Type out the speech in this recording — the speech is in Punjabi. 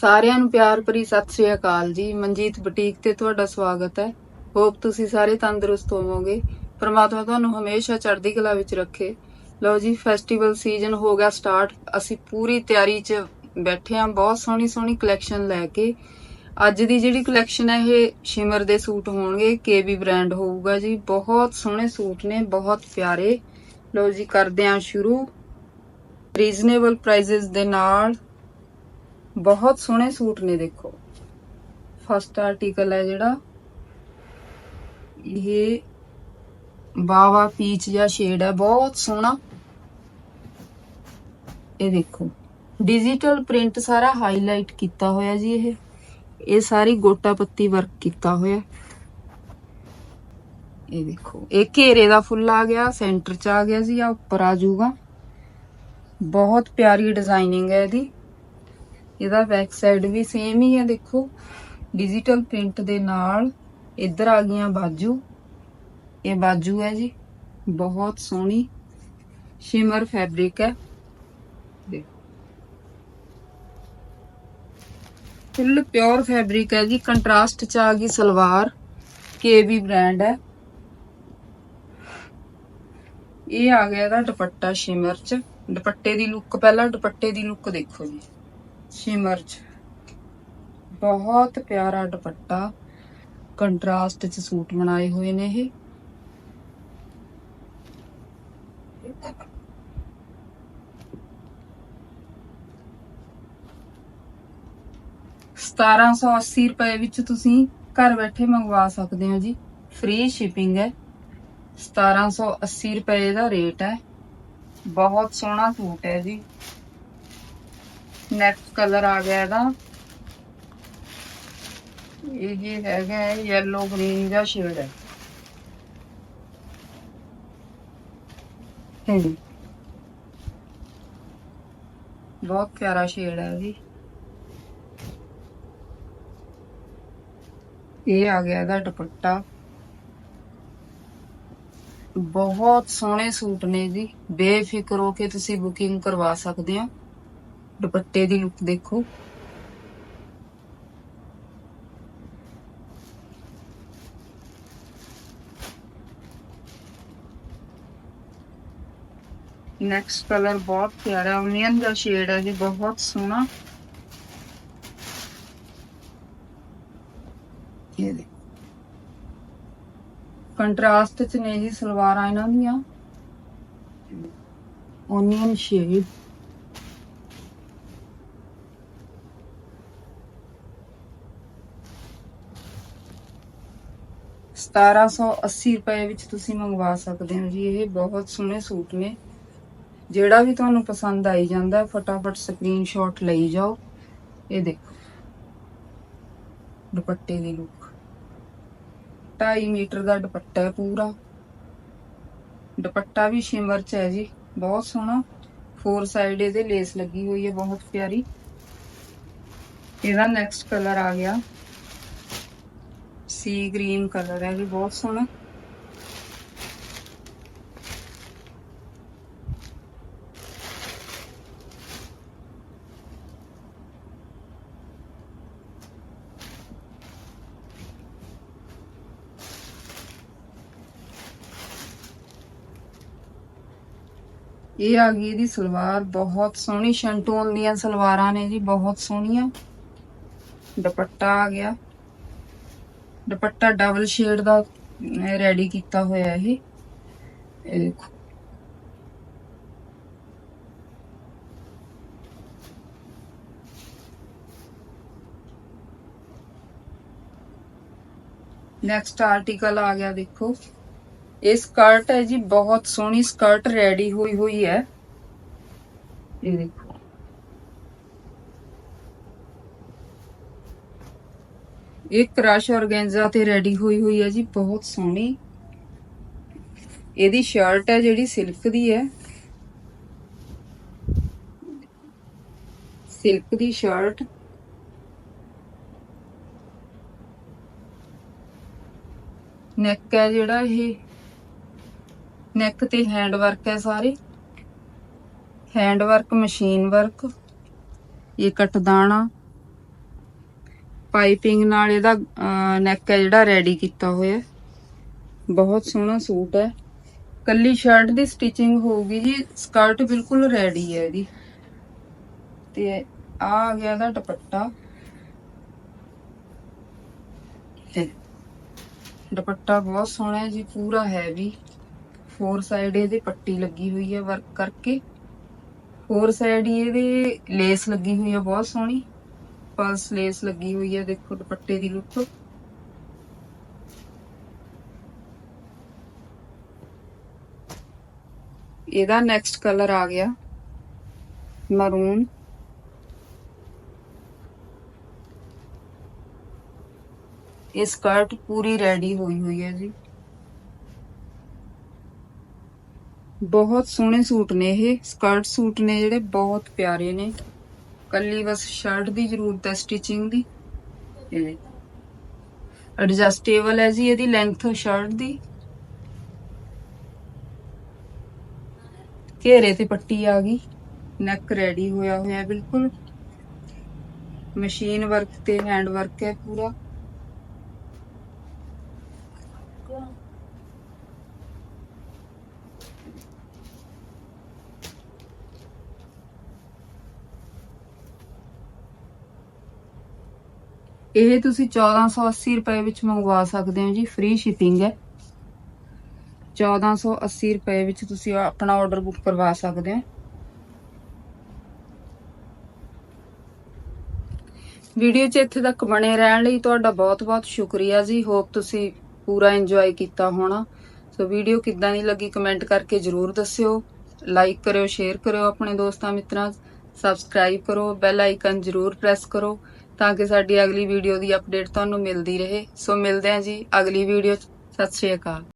ਸਾਰਿਆਂ ਨੂੰ ਪਿਆਰ ਭਰੀ ਸਤਿ ਸ੍ਰੀ ਅਕਾਲ ਜੀ। ਮਨਜੀਤ ਬੁਟੀਕ ਤੇ ਤੁਹਾਡਾ ਸਵਾਗਤ ਹੈ। ਹੋਪ ਤੁਸੀਂ ਸਾਰੇ ਤੰਦਰੁਸਤ ਹੋਵੋਗੇ। ਪਰਮਾਤਮਾ ਤੁਹਾਨੂੰ ਹਮੇਸ਼ਾ ਚੜ੍ਹਦੀ ਕਲਾ ਵਿੱਚ ਰੱਖੇ। ਲਓ ਜੀ ਫੈਸਟੀਵਲ ਸੀਜ਼ਨ ਹੋ ਗਿਆ ਸਟਾਰਟ ਅਸੀਂ ਪੂਰੀ ਤਿਆਰੀ 'ਚ ਬੈਠੇ ਹਾਂ। ਬਹੁਤ ਸੋਹਣੀ ਸੋਹਣੀ ਕਲੈਕਸ਼ਨ ਲੈ ਕੇ। ਅੱਜ ਦੀ ਜਿਹੜੀ ਕਲੈਕਸ਼ਨ ਹੈ, ਇਹ ਸ਼ਿਮਰ ਦੇ ਸੂਟ ਹੋਣਗੇ। ਕੇਬੀ ਬ੍ਰਾਂਡ ਹੋਊਗਾ ਜੀ। ਬਹੁਤ ਸੋਹਣੇ ਸੂਟ ਨੇ, ਬਹੁਤ ਪਿਆਰੇ। ਲਓ ਜੀ, ਕਰਦੇ ਹਾਂ ਸ਼ੁਰੂ। ਰੀਜ਼ਨੇਬਲ ਪ੍ਰਾਈਸਸ ਦੇ ਨਾਲ। ਬਹੁਤ ਸੋਹਣੇ ਸੂਟ ਨੇ, ਦੇਖੋ। ਫਸਟ ਆਰਟੀਕਲ ਹੈ ਜਿਹੜਾ। ਇਹ ਬਾਵਾ ਪੀਚ ਜਾਂ ਸ਼ੇਡ ਹੈ, ਬਹੁਤ ਸੋਹਣਾ। ਇਹ ਦੇਖੋ। ਡਿਜੀਟਲ ਪ੍ਰਿੰਟ ਸਾਰਾ ਹਾਈਲਾਈਟ ਕੀਤਾ ਹੋਇਆ ਜੀ ਇਹ। ਇਹ ਸਾਰੀ ਗੋਟਾ ਪੱਤੀ ਵਰਕ ਕੀਤਾ ਹੋਇਆ। ਇਹ ਦੇਖੋ। ਇਹ ਘੇਰੇ ਦਾ ਫੁੱਲ ਆ ਗਿਆ ਸੈਂਟਰ ਚ ਆ ਗਿਆ ਜੀ ਆ ਉੱਪਰ ਆ ਜਾਊਗਾ। ਬਹੁਤ ਪਿਆਰੀ ਡਿਜ਼ਾਈਨਿੰਗ ਹੈ ਇਹਦੀ। ਇਹਦਾ ਬੈਕ ਸਾਈਡ ਵੀ ਸੇਮ ਹੀ ਹੈ, ਦੇਖੋ। ਡਿਜੀਟਲ ਪ੍ਰਿੰਟ ਦੇ ਨਾਲ ਇੱਧਰ ਆ ਗਈਆਂ ਬਾਜੂ। ਇਹ ਬਾਜੂ ਹੈ ਜੀ, ਬਹੁਤ ਸੋਹਣੀ ਸ਼ਿਮਰ ਫੈਬਰਿਕ ਹੈ। ਦੇਖੋ। ਫੁੱਲ ਪਿਓਰ ਫੈਬਰਿਕ ਹੈ ਜੀ ਕੰਟਰਾਸਟ ਚ ਆ ਗਈ ਸਲਵਾਰ ਕੇਬੀ ਬ੍ਰਾਂਡ ਹੈ। ਇਹ ਆ ਗਿਆ ਇਹਦਾ ਦੁਪੱਟਾ ਸ਼ਿਮਰ ਚ। ਦੁਪੱਟੇ ਦੀ ਲੁੱਕ ਪਹਿਲਾਂ ਦੁਪੱਟੇ ਦੀ ਲੁੱਕ ਦੇਖੋ ਜੀ। ਸ਼ਿਮਰ ਬਹੁਤ ਪਿਆਰਾ ਦੁਪੱਟਾ। ਕੰਟਰਾਸਟ ਚ ਸੂਟ ਬਣਾਏ ਹੋਏ ਨੇ ਇਹ। ਸਤਾਰਾਂ ਸੌ ਅੱਸੀ ਰੁਪਏ ਵਿੱਚ ਤੁਸੀਂ ਘਰ ਬੈਠੇ ਮੰਗਵਾ ਸਕਦੇ ਹੋ ਜੀ। ਫ੍ਰੀ ਸ਼ਿਪਿੰਗ ਹੈ। 1780 ਰੁਪਏ ਦਾ ਰੇਟ ਹੈ। ਬਹੁਤ ਸੋਹਣਾ ਸੂਟ ਹੈ ਜੀ। ਨੈਕਸਟ ਕਲਰ ਆ ਗਿਆ ਇਹਦਾ। ਇਹ ਹੈਗਾ ਯੈਲੋ ਗ੍ਰੀਨ ਦਾ ਸ਼ੇਡ ਹੈ। ਬਹੁਤ ਪਿਆਰਾ ਸ਼ੇਡ ਹੈ ਜੀ। ਇਹ ਆ ਗਿਆ ਇਹਦਾ ਦੁਪੱਟਾ। ਬਹੁਤ ਸੋਹਣੇ ਸੂਟ ਨੇ ਜੀ। ਬੇਫਿਕਰ ਹੋ ਕੇ ਤੁਸੀਂ ਬੁਕਿੰਗ ਕਰਵਾ ਸਕਦੇ ਹੋ। दुपट्टे की लुक देखो। नेक्स्ट कलर बहुत प्यारा ओनियन का शेड है जी बहुत सोहना कंट्रास्ट ने जी सलवार इन्हों ओनियन शेड 1780 ਰੁਪਏ ਵਿੱਚ ਤੁਸੀਂ ਮੰਗਵਾ ਸਕਦੇ ਹੋ ਜੀ, ਇਹ ਬਹੁਤ ਸੋਹਣੇ ਸੂਟ ਨੇ। ਜਿਹੜਾ ਵੀ ਤੁਹਾਨੂੰ ਪਸੰਦ ਆਈ ਜਾਂਦਾ, ਫਟਾਫਟ ਸਕਰੀਨਸ਼ਾਟ ਲਈ ਜਾਓ। ਇਹ ਦੇਖੋ, ਦੁਪੱਟੇ ਦੀ ਲੁੱਕ 2.5 ਮੀਟਰ ਦਾ ਦੁਪੱਟਾ ਹੈ ਪੂਰਾ। ਦੁਪੱਟਾ ਵੀ ਸ਼ਿਮਰ ਚ ਹੈ ਜੀ, ਬਹੁਤ ਸੋਹਣਾ। ਫੋਰ ਸਾਈਡ ਇਹਦੇ ਲੇਸ ਲੱਗੀ ਹੋਈ ਹੈ, ਬਹੁਤ ਪਿਆਰੀ। ਇਹਦਾ ਨੈਕਸਟ ਕਲਰ ਆ ਗਿਆ। ਸੀ ਗ੍ਰੀਨ ਕਲਰ ਹੈ ਜੀ, ਬਹੁਤ ਸੋਹਣਾ। ਇਹ ਆ ਗਈ ਇਹਦੀ ਸਲਵਾਰ, ਬਹੁਤ ਸੋਹਣੀ। ਸ਼ੰਟੂਨ ਦੀਆਂ ਸਲਵਾਰਾਂ ਨੇ ਜੀ, ਬਹੁਤ ਸੋਹਣੀਆਂ। ਦੁਪੱਟਾ ਆ ਗਿਆ। ਦੁਪੱਟਾ ਡਬਲ ਸ਼ੇਡ ਦਾ ਰੈਡੀ ਕੀਤਾ ਹੋਇਆ ਇਹ। ਇਹ ਦੇਖੋ। ਨੈਕਸਟ ਆਰਟੀਕਲ ਆ ਗਿਆ, ਦੇਖੋ। ਇਹ ਸਕਰਟ ਹੈ ਜੀ, ਬਹੁਤ ਸੋਹਣੀ ਸਕਰਟ ਰੈਡੀ ਹੋਈ ਹੋਈ ਹੈ। ਇਹ ਦੇਖੋ। ਇਹ ਕ੍ਰਸ਼ ਔਰਗੈਂਜ਼ਾ ਤੇ ਰੈਡੀ ਹੋਈ ਹੋਈ ਹੈ ਜੀ, ਬਹੁਤ ਸੋਹਣੀ। ਇਹਦੀ ਸ਼ਰਟ ਹੈ ਜਿਹੜੀ ਸਿਲਕ ਦੀ ਹੈ। ਸਿਲਕ ਦੀ ਸ਼ਰਟ। ਨੈਕ ਹੈ ਜਿਹੜਾ ਇਹ। ਨੈਕ ਤੇ ਹੈਂਡ ਵਰਕ ਹੈ ਸਾਰੇ। Hand work, machine work. ਇਹ ਕਟਦਾਣਾ। ਪਾਈਪਿੰਗ ਨਾਲ ਇਹਦਾ ਨੈਕ ਹੈ ਜਿਹੜਾ ਰੈਡੀ ਕੀਤਾ ਹੋਇਆ ਬਹੁਤ ਸੋਹਣਾ ਸੂਟ ਹੈ। ਕੱਲੀ ਸ਼ਰਟ ਦੀ ਸਟਿਚਿੰਗ ਹੋਊਗੀ ਜੀ ਸਕਰਟ ਬਿਲਕੁਲ ਰੈਡੀ ਹੈ ਇਹਦੀ। ਤੇ ਆ ਆ ਗਿਆ ਦਾ ਦੁਪੱਟਾ। ਦੁਪੱਟਾ ਬਹੁਤ ਸੋਹਣਾ ਹੈ ਜੀ, ਪੂਰਾ ਹੈਵੀ ਫੋਰ ਸਾਈਡ ਇਹਦੇ ਪੱਟੀ ਲੱਗੀ ਹੋਈ ਹੈ ਵਰਕ ਕਰਕੇ। ਫੋਰ ਸਾਈਡ ਇਹਦੇ ਲੇਸ ਲੱਗੀ ਹੋਈ ਹੈ, ਬਹੁਤ ਸੋਹਣੀ। ਪਲਸ ਲੇਸ ਲੱਗੀ ਹੋਈ ਹੈ ਦੇਖੋ ਦੁਪੱਟੇ ਦੀ ਲੁੱਕ ਇਹਦਾ ਨੈਕਸਟ ਕਲਰ ਆ ਗਿਆ ਮਰੂਨ ਇਹ ਸਕਰਟ ਪੂਰੀ ਰੈਡੀ ਹੋਈ ਹੋਈ ਹੈ ਜੀ। ਬਹੁਤ ਸੋਹਣੇ ਸੂਟ ਨੇ ਇਹ ਸਕਰਟ ਸੂਟ ਨੇ ਜਿਹੜੇ ਬਹੁਤ ਪਿਆਰੇ ਨੇ। ਕੱਲੀ ਬਸ ਸ਼ਰਟ ਦੀ ਜ਼ਰੂਰਤ ਹੈ ਸਟਿਚਿੰਗ ਦੀ। ਇਹ ਐਡਜਸਟੇਬਲ ਹੈ ਜੀ ਇਹਦੀ ਲੈਂਥ ਸ਼ਰਟ ਦੀ। ਘੇਰੇ ਤੇ ਪੱਟੀ ਆ ਗਈ ਨੈਕ ਰੈਡੀ ਹੋਇਆ ਹੋਇਆ ਬਿਲਕੁਲ। ਮਸ਼ੀਨ ਵਰਕ ਤੇ ਹੈਂਡ ਵਰਕ ਹੈ ਪੂਰਾ। ਇਹ ਤੁਸੀਂ 1480 ਰੁਪਏ ਵਿੱਚ ਮੰਗਵਾ ਸਕਦੇ ਹੋ ਜੀ ਫ੍ਰੀ ਸ਼ਿਪਿੰਗ ਹੈ। 1480 ਰੁਪਏ ਵਿੱਚ ਤੁਸੀਂ ਆਪਣਾ ਆਰਡਰ ਬੁੱਕ ਕਰਵਾ ਸਕਦੇ ਹੋ। ਵੀਡੀਓ 'ਚ ਇੱਥੇ ਤੱਕ ਬਣੇ ਰਹਿਣ ਲਈ ਤੁਹਾਡਾ ਬਹੁਤ-ਬਹੁਤ ਸ਼ੁਕਰੀਆ ਜੀ। ਹੋਪ ਤੁਸੀਂ ਪੂਰਾ ਇੰਜੋਏ ਕੀਤਾ ਹੋਣਾ। ਸੋ ਵੀਡੀਓ ਕਿੱਦਾਂ ਦੀ ਲੱਗੀ ਕਮੈਂਟ ਕਰਕੇ ਜਰੂਰ ਦੱਸਿਓ। ਲਾਈਕ ਕਰਿਓ ਸ਼ੇਅਰ ਕਰਿਓ ਆਪਣੇ ਦੋਸਤਾਂ ਮਿੱਤਰਾਂ। ਸਬਸਕ੍ਰਾਈਬ ਕਰੋ। ਬੈਲ ਆਈਕਨ ਜਰੂਰ ਪ੍ਰੈਸ ਕਰੋ। ਤਾਂ ਕਿ ਸਾਡੀ ਅਗਲੀ ਵੀਡੀਓ ਦੀ ਅਪਡੇਟ ਤੁਹਾਨੂੰ ਮਿਲਦੀ ਰਹੇ। ਸੋ ਮਿਲਦੇ ਹਾਂ ਜੀ ਅਗਲੀ ਵੀਡੀਓ 'ਚ। ਸਤਿ ਸ਼੍ਰੀ ਅਕਾਲ।